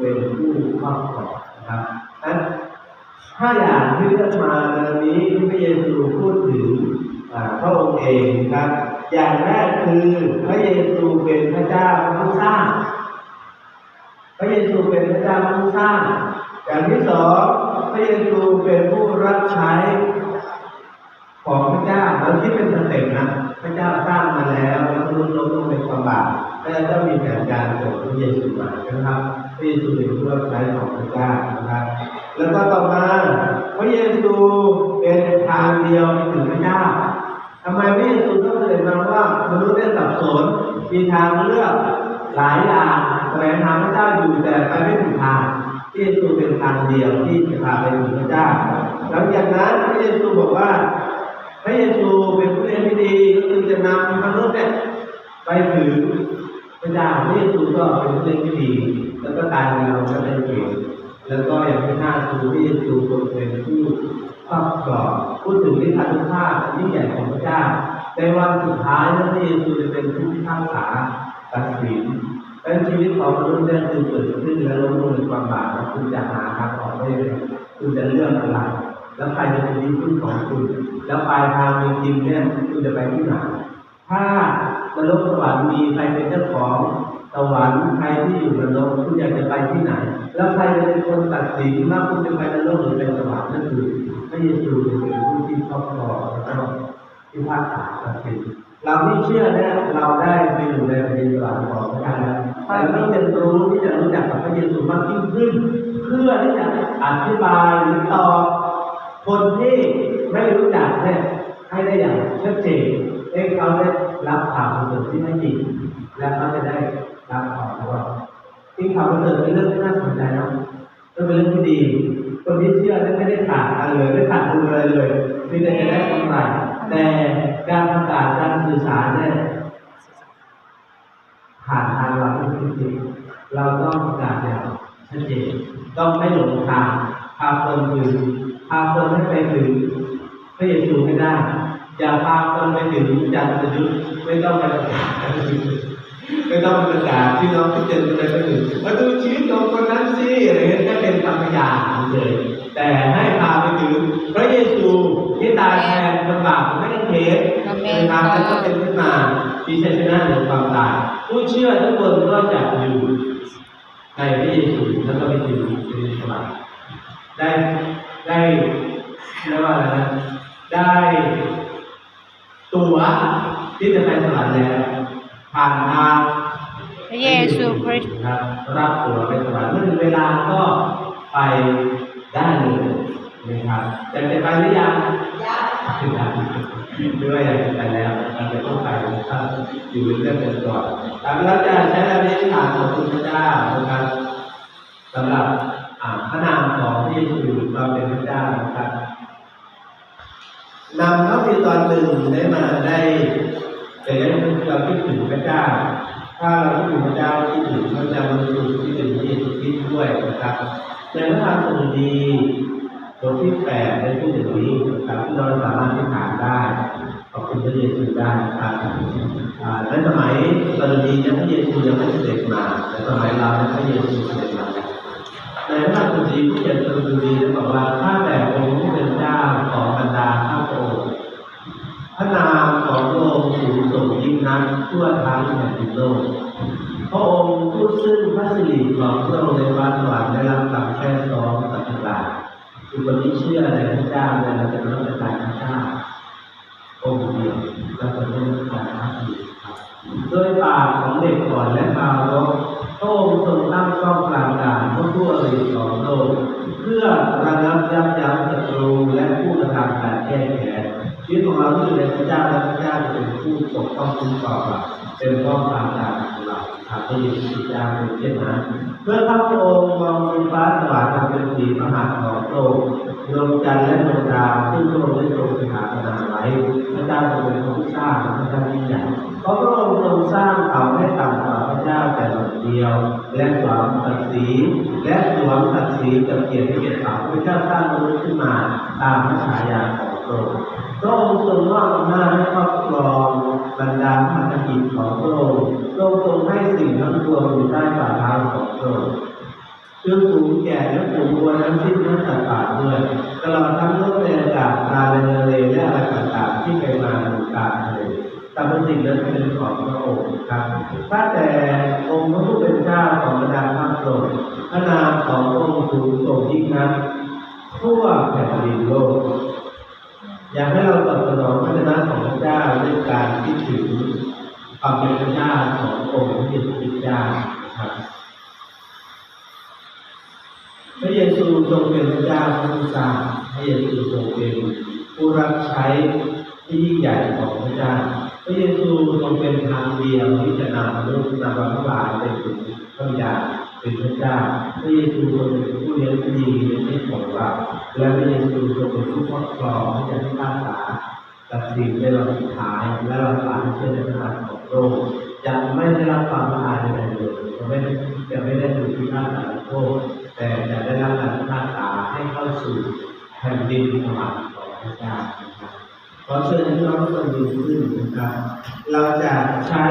เป็นผู้ครอบครองนะครับนั้นห้าอย่างที่เลือกมาในนนี้พระเยซูพูดถึงอ่าพระองค์เองนะครับอย่างแรกคือพระเยซูเป็นพระเจ้าผู้สร้าง พระเยซูเป็นพระเจ้าผู้สร้าง อย่างที่สองพระเยซูเป็นผู้รับใช้ของพระเจ้าแล้วที่เป็นสเต็ป นะครับพระเยซูเป็นผู้รับใช้ของพระเจ้านะครับ แล้วก็ต่อมาพระเยซูเป็นทางเดียวไปถึงพระเจ้าทำไมพระเยซูต้องเสด็จมาว่ามนุษย์ได้สับสนมีทางเลือกหลายอย่างแสวงหาพระเจ้าอยู่แต่ไปไม่ถึงทางพระเยซูเป็นทางเดียวที่จะพาไปถึงพระเจ้าหลังจากนั้นพระเยซูบอกว่าพระเยซูเป็นผู้เลี้ยงที่ดีก็คือจะนำมนุษย์เนี่ยไปถึง ระเจ้าพระเยซูก็เป็นเลี้ยงที่ดี แล้วก็ตายในเราก็ได้เกิแล้วก็อย่างที่ห้าคือพระเยซูเป็นผู้ครอบครองพูดถึงนิทานุภาพยิ่งใหญ่ของพระเจ้าในวันสุดท้ายนั้นพระเยซูจะเป็นผู้พิพากษาตัดสินและชีวิตของมนุษย์เนี่ยคือเกิดขึ้นแล้วล้มลงในความบาปคุณจะหาทางออกได้ยังไงคุณจะเลือกอะไร แล้วใครจะเป็นที่พึ่งของคุณ แล้วปลายทางจริงๆเนี่ยคุณจะไปที่ไหนถ้า นรกสวรรค์มีใครเป็นเจ้าของสวรรค์ใครที่อยู่นรกคุณอยากจะไปที่ไหน แล้วใครจะเป็นคนตัดสินว่าคุณจะไปนรกหรือไปสวรรค์นั่นคือพระเยซูเป็นผู้ที่ครอบครองแล้วก็ที่พากษาตัดสินเราที่เชื่อเนี่ยเราได้ไปอยู่ในแผ่นดินสวรรของพระเจ้าแล้วแต่เราต้องเรียนรู้ที่จะรู้จักกับพระเยซูมากยิ่งขึ้น เพื่อที่จะอธิบายหรือตอบคนที่ไม่รู้จักเนี่ยให้ได้อย่างชัดเจน ให้เขาได้รับข่าวประเสริฐที่แท้จริง และเขาจะได้รับของของเราที่ข่าวประเสริฐเป็นเรื่องที่น่าสนใจนะก็เป็นเรื่องที่ดี คนที่เชื่อเนี่ยไม่ได้ขาดอะไรเลยไม่ขาดทุนอะไรเลยมีแต่จะได้กำไรแต่การประกาศการสื่อสารเนี่ยผ่านทางเราเป็นจริงๆเราต้องประกาศอย่างชัดเจนต้องไม่หลงทางพาคนถึงพาคนให้ไปถึงพระเยซูไม่ได้ อย่าพาคนไปถึงจันทร์ยุทธไม่ต้องไปประกาศไม่ต้องประกาศที่น้องที่เจนไปไปถึงมาดูชีวิตของคนนั้นสิอะไรเงี้ยแค่เป็นคำพยานเฉยแต่ให้พาไปถึงพระเยซูที่ตายแทนคนบาปไม่ได้เทสเป็นทางแล้วก็เป็นขึ้นมามีชัยชนะเหนือความตายผู้เชื่อทุกคนก็จะอยู่ในพระเยซูแล้วก็ไปอยู่ในสวรรค์ได้ได้เรียกว่าอะไรนะได้ ตัวที่จะไปสวรรค์แล้วผ่านทางพระเยซูคริสต์ครับรับตัวไปสวรรค์เมื่อถึงเวลาก็ไปได้เลยนะครับอยากจะไปหรือยังยังด้วยไปแล้วเราจะต้องไปนะครับอยู่เรื่องกันก่อนเราจะใช้ระเบียบฐานของคุณพระเจ้านะครับสำหรับพระนามของพระเยซูเราเป็นพระเจ้านะครับนำ ตอนหนึ่งได้มาได้แต่ยังเราคิดถึงพระเจ้า ถ้าเราคิดถึงพระเจ้าคิดถึงพระเจ้าบริสุทธิ์คิดถึงพระเยซูคริสต์ด้วยนะครับในพระธรรมสดุดีบทที่แปดได้พูดถึงนี้นะครับที่เราสามารถที่ถามได้ขอบคุณพระเยซูได้ครับอ่าในสมัยสดุดียังพระเยซูยังไม่เสด็จมาแต่สมัยเราพระเยซูเสด็จมาในพระธรรมสุดีผู้เขียนสดุดีได้บอกว่า พระนามของพระองค์สูงส่งยิ่งนักทั่วทั้งแผ่นดินโลก พระองค์ผู้ซึ่งพระสิริของพระองค์ในวันสวรรค์ได้รับการแค่ซ้อมสัจจาคือคนที่เชื่อในพระเจ้าในเราจะรับประทานพระเจ้าองค์เดียวและจะไม่รับประทานพระอีกครับด้วยปากของเด็กก่อนและทารกพระองค์ทรงตั้งกล้องกลาง ผู้ปกป้องคุ้มครองเราเป็นป้องกันการของเราทำให้เยซูเจ้าเป็นเช่นนั้นเพื่อพระองค์มองดูฟ้าสว่างเป็นสีมหาของโลกดวงจันทร์และดวงดาวซึ่งพระองค์ได้ทรงสถาปนาไว้พระเจ้าทรงเป็นผู้สร้างพระเจ้ายิ่งใหญ่เพราะพระองค์ทรงสร้างเขาให้ต่ำกว่าพระเจ้าแต่หนเดียว และสวมศักดิ์ศรีและสวมศักดิ์ศรีกับเกียรติเกียรติเขาพระเจ้าสร้างมนุษย์ขึ้นมาตามพระฉายาของ ทั่วแผ่นดินโลก อยากให้เราตอบสนองพระเจ้าของพระเจ้าด้วยการคิดถึงความเป็นพระเจ้าขององค์พระเยซูคริสต์เจ้านะครับพระเยซูทรงเป็นพระเจ้าผู้สร้างพระเยซูทรงเป็นผู้รับใช้ที่ยิ่งใหญ่ของพระเจ้าพระเยซูทรงเป็นทางเดียวที่จะนำมนุษย์นำเราทั้งหลายไปถึงพระบิดาเป็นพระเจ้าพระเยซูทรงเป็นผู้ เลี้ยงที่ดีในชีวิตของเราและพระเยซูทรงเป็นผู้ครอบครองที่จะพิพากษาตัดสินในวันสุดท้ายและเราสามารถเชื่อในพระนามของโลกจะไม่ได้รับความละอายใดๆเลยจะไม่ได้จะไม่ได้ถูกพิพากษาโทษแต่จะได้รับการพิพากษาให้เข้าสู่แผ่นดินสวรรค์ของพระเจ้าขอเชิญน้องทุกคนยืนขึ้นนะครับ เราจะใช้